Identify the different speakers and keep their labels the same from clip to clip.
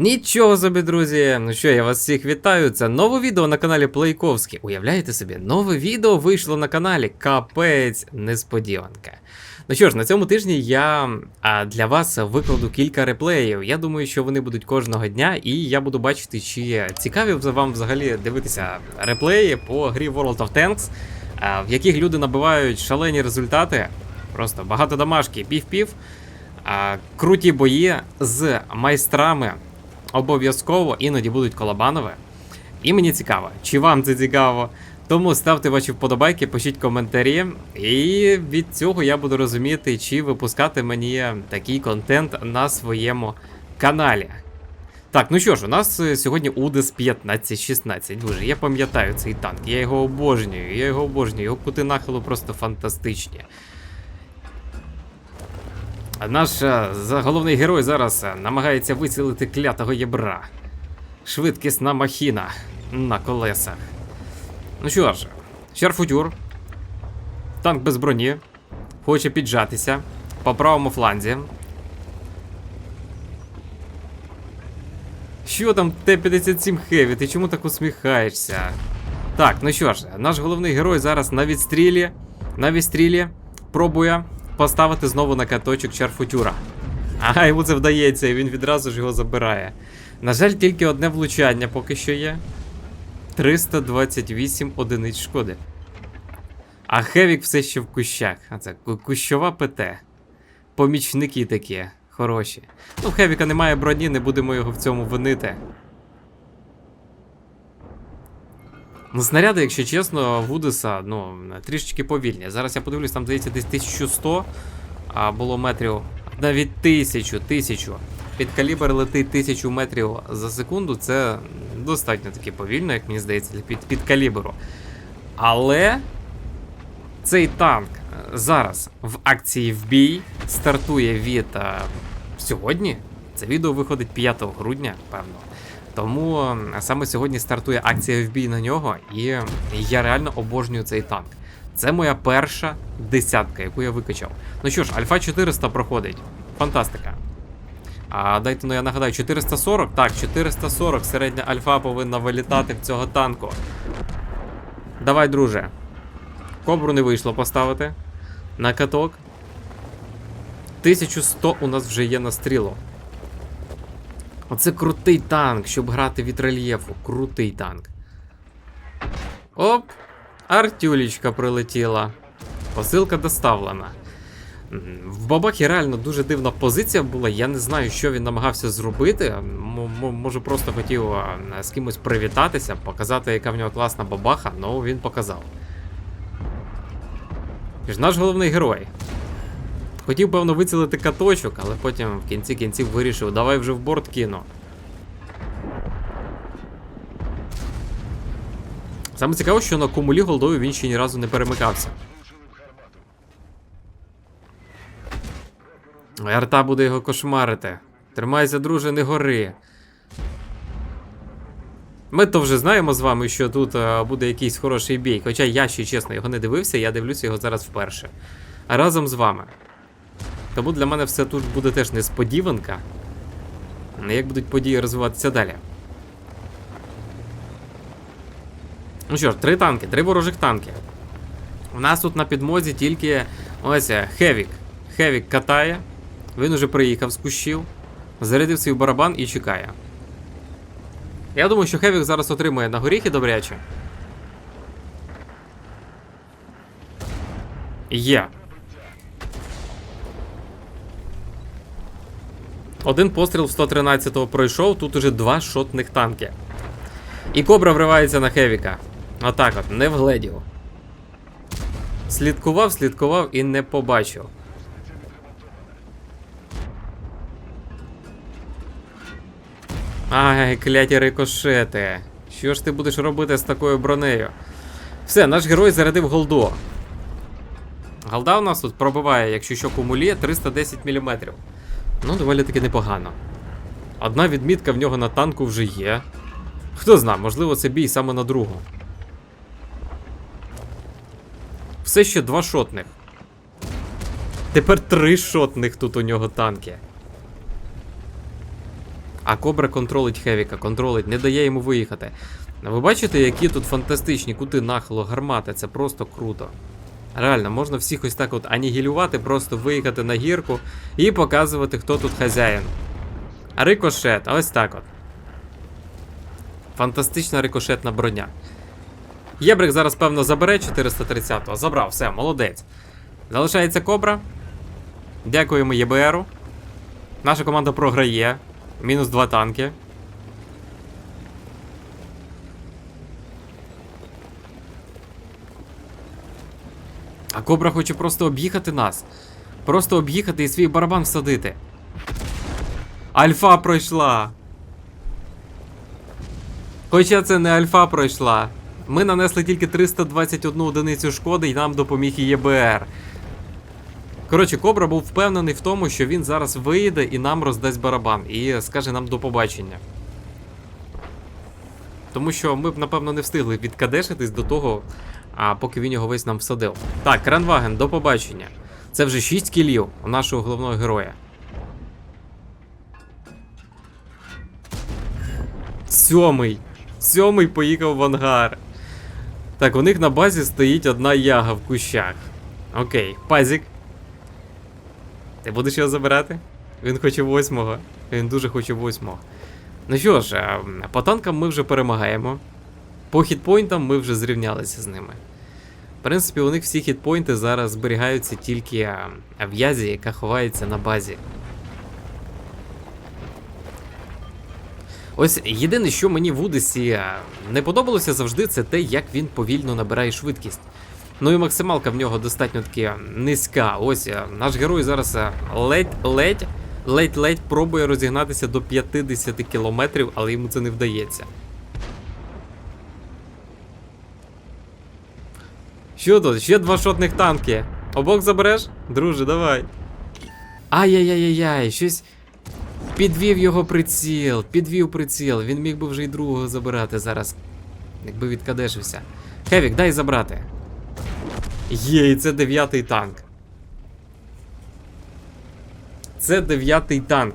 Speaker 1: Нічого собі, друзі. Ну що, я вас всіх вітаю. Це нове відео на каналі Плейковський. Уявляєте собі, нове відео вийшло на каналі. Капець несподіванка. Ну що ж, на цьому тижні я а, для вас викладу кілька реплеїв. Я думаю, що вони будуть кожного дня, і я буду бачити, чи цікаві вам взагалі дивитися реплеї по грі World of Tanks, а, в яких люди набивають шалені результати. Просто багато домашки, пів-пів. Круті бої з майстрами обов'язково іноді будуть колобанове. І мені цікаво, чи вам це цікаво. Тому ставте ваші вподобайки, пишіть коментарі, і від цього я буду розуміти, чи випускати мені такий контент на своєму каналі. Так, ну що ж, у нас е, сьогодні УДС 1516. Дуже я пам'ятаю цей танк, я його обожнюю, я його обожнюю, його кути нахилу просто фантастичні. Наш е, головний герой зараз е, намагається вицілити клятого єбра. Швидкісна махіна на колесах. Ну що ж, Шарфутюр. Танк без броні. Хоче піджатися по правому фланзі. Що там Т-57 Хеві? Ти чому так усміхаєшся? Так, ну що ж, наш головний герой зараз на відстрілі. На відстрілі пробує поставити знову на каточок Чарфутюра. Ага, йому це вдається, і він відразу ж його забирає. На жаль, тільки одне влучання поки що є. 328 одиниць шкоди. А Хевік все ще в кущах. А це кущова ПТ. Помічники такі, хороші. Ну, Хевіка немає броні, не будемо його в цьому винити. Ну, снаряди, якщо чесно, Вудеса, ну, трішечки повільні. Зараз я подивлюсь, там здається десь 1100 а було метрів. Навіть 1000, 1000. Під калібр летить 1000 метрів за секунду. Це достатньо таки повільно, як мені здається, під, під калібру. Але цей танк е, зараз в акції в бій стартує від е, сьогодні. Це відео виходить 5 грудня, певно. Тому е, саме сьогодні стартує акція бій на нього, і я реально обожнюю цей танк. Це моя перша десятка, яку я викачав. Ну що ж, Альфа 400 проходить. Фантастика. А дайте ну я нагадаю, 440? Так, 440 середня альфа повинна вилітати в цього танку. Давай, друже. Кобру не вийшло поставити. На каток. 1100 у нас вже є на стрілу. Оце крутий танк, щоб грати від рельєфу. Крутий танк. Оп! Артюлічка прилетіла. Посилка доставлена. В бабахі реально дуже дивна позиція була. Я не знаю, що він намагався зробити. М- може, просто хотів з кимось привітатися, показати, яка в нього класна бабаха, ну він показав. Ти ж наш головний герой. Хотів, певно, вицілити каточок, але потім в кінці кінців вирішив, давай вже в борт кину. Саме цікаво, що на кумулі голдові він ще ні разу не перемикався. Арта буде його кошмарити. Тримайся, друже, не гори. Ми то вже знаємо з вами, що тут е, буде якийсь хороший бій. Хоча я ще чесно його не дивився, я дивлюся його зараз вперше. А разом з вами. Тому для мене все тут буде теж несподіванка. Як будуть події розвиватися далі. Ну що ж, три танки, три ворожих танки. У нас тут на підмозі тільки ось е, Хевік. Хевік катає. Він уже приїхав з кущів, зарядив свій барабан і чекає. Я думаю, що Хевік зараз отримує на горіхи добряче. Є. Один постріл в 113-го пройшов, тут уже два шотних танки. І кобра вривається на Хевіка. Отак от, не вгледів. Слідкував, слідкував і не побачив. Ай, кляті рикошети. Що ж ти будеш робити з такою бронею? Все, наш герой зарядив голду. Голда у нас тут пробиває, якщо що кумулі, 310 мм. Ну, доволі таки непогано. Одна відмітка в нього на танку вже є. Хто знає, можливо, це бій саме на другу. Все ще два шотних. Тепер три шотних тут у нього танки. А Кобра контролить Хевіка, контролить, не дає йому виїхати. Ви бачите, які тут фантастичні кути нахилу гармати, це просто круто. Реально, можна всіх ось так от анігілювати, просто виїхати на гірку і показувати, хто тут хазяїн. Рикошет, ось так от. Фантастична рикошетна броня. Єбрик зараз, певно, забере 430-го. Забрав, все, молодець. Залишається кобра. Дякуємо ЄБРу. Наша команда програє. Мінус два танки. А кобра хоче просто об'їхати нас. Просто об'їхати і свій барабан всадити. Альфа пройшла. Хоча це не альфа пройшла. Ми нанесли тільки 321 одиницю шкоди і нам допоміг ЄБР. Коротше, Кобра був впевнений в тому, що він зараз вийде і нам роздасть барабан і скаже нам до побачення. Тому що ми б, напевно, не встигли відкадешитись до того, а поки він його весь нам всадив. Так, Кранваген, до побачення. Це вже 6 кілів у нашого головного героя. Сьомий. Сьомий поїхав в ангар. Так, у них на базі стоїть одна яга в кущах. Окей, пазік. Ти будеш його забирати? Він хоче восьмого. Він дуже хоче восьмого. Ну що ж, е, по танкам ми вже перемагаємо. По хітпойнтам ми вже зрівнялися з ними. В принципі, у них всі хітпойнти зараз зберігаються тільки е, в язі, яка ховається на базі. Ось єдине, що мені в Удесі е, не подобалося завжди, це те, як він повільно набирає швидкість. Ну і максималка в нього достатньо таки низька. Ось е, наш герой зараз е, ледь-ледь, ледь-ледь пробує розігнатися до 50 кілометрів, але йому це не вдається. Що тут? Ще два шотних танки. Обох забереш? Друже, давай. Ай-яй-яй-яй, щось. Підвів його приціл, підвів приціл. Він міг би вже й другого забирати зараз. Якби відкадешився. Хевік, дай забрати. Є, і це дев'ятий танк. Це дев'ятий танк.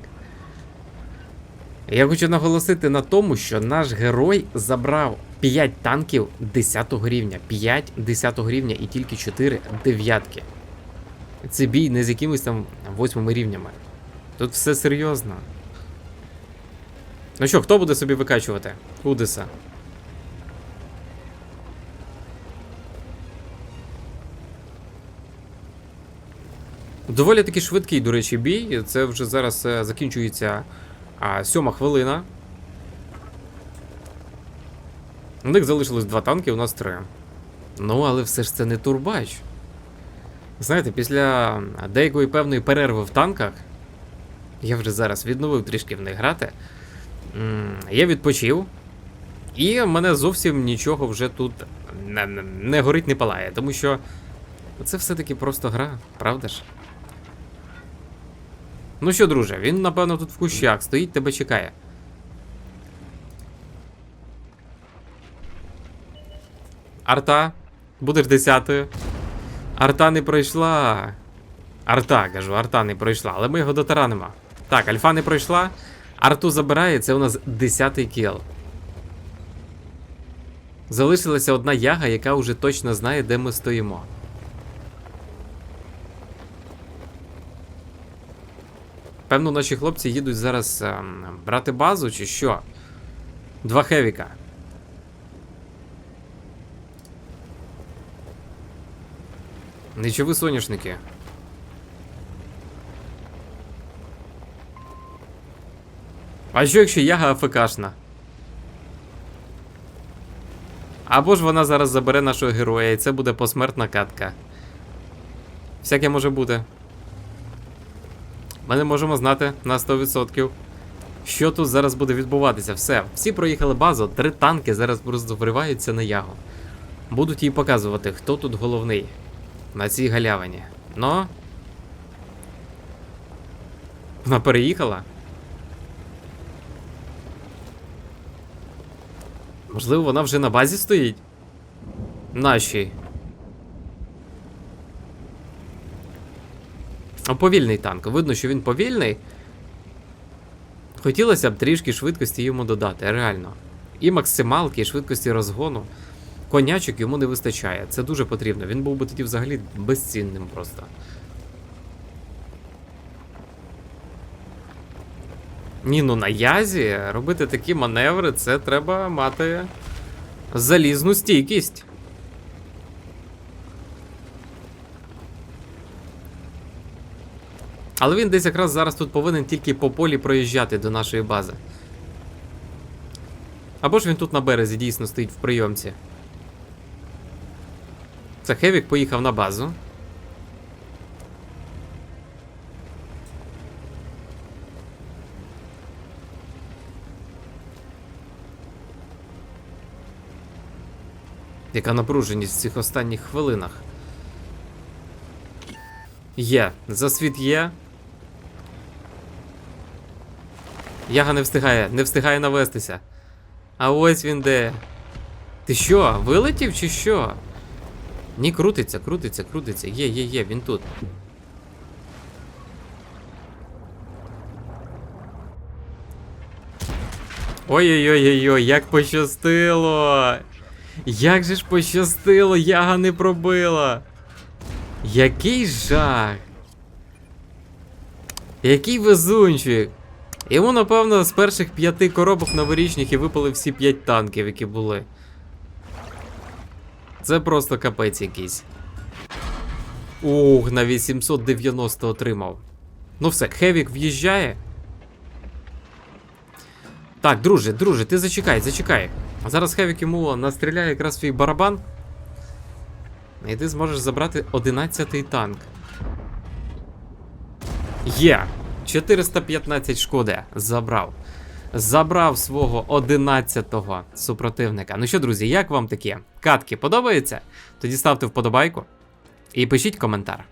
Speaker 1: Я хочу наголосити на тому, що наш герой забрав 5 танків 10 рівня. 5 10 рівня і тільки 4 дев'ятки. Це бій не з якимись там 8 рівнями. Тут все серйозно. Ну що, хто буде собі викачувати? Удеса. Доволі таки швидкий, до речі, бій. Це вже зараз е, закінчується сьома хвилина. У них залишилось два танки, у нас три. Ну, але все ж це не турбач. Знаєте, після деякої певної перерви в танках. Я вже зараз відновив трішки в них грати. Я відпочив. І мене зовсім нічого вже тут не, не, не горить, не палає. Тому що це все-таки просто гра, правда ж? Ну що, друже, він, напевно, тут в кущах стоїть, тебе чекає. Арта, будеш десятою. Арта не пройшла. Арта, кажу, арта не пройшла, але ми його дотаранимо. Так, альфа не пройшла. Арту забирає, це у нас 10-й кіл. Залишилася одна яга, яка вже точно знає, де ми стоїмо. Певно, наші хлопці їдуть зараз ем, брати базу, чи що? Два хевіка. Нічого соняшники. А що якщо яга АФКшна? Або ж вона зараз забере нашого героя, і це буде посмертна катка. Всяке може бути. Ми не можемо знати на 100%. Що тут зараз буде відбуватися? Все, всі проїхали базу, три танки зараз просто на ягу. Будуть їй показувати, хто тут головний на цій галявині. Но. Вона переїхала. Можливо, вона вже на базі стоїть? Нашій. А повільний танк. Видно, що він повільний. Хотілося б трішки швидкості йому додати, реально. І максималки, і швидкості розгону. Конячок йому не вистачає. Це дуже потрібно. Він був би тоді взагалі безцінним просто. Ні, ну на язі робити такі маневри, це треба мати залізну стійкість. Але він десь якраз зараз тут повинен тільки по полі проїжджати до нашої бази. Або ж він тут на березі дійсно стоїть в прийомці. Це Хевік поїхав на базу. Яка напруженість в цих останніх хвилинах. Є, засвіт є. Яга не встигає, не встигає навестися. А ось він де. Ти що, вилетів чи що? Ні, крутиться, крутиться, крутиться. Є, є, є, він тут. Ой-ой-ой-ой, як пощастило! Як же ж пощастило, яга не пробила. Який жах. Який везунчик. Йому, напевно, з перших п'яти коробок новорічних і випали всі п'ять танків, які були. Це просто капець якийсь. Ух, на 890 отримав. Ну все, Хевік в'їжджає. Так, друже, друже, ти зачекай, зачекай. Зараз Хевік йому настріляє якраз свій барабан. І ти зможеш забрати 11-й танк. Є! 415 шкоди. Забрав. Забрав свого 11-го супротивника. Ну що, друзі, як вам такі катки подобаються? Тоді ставте вподобайку і пишіть коментар.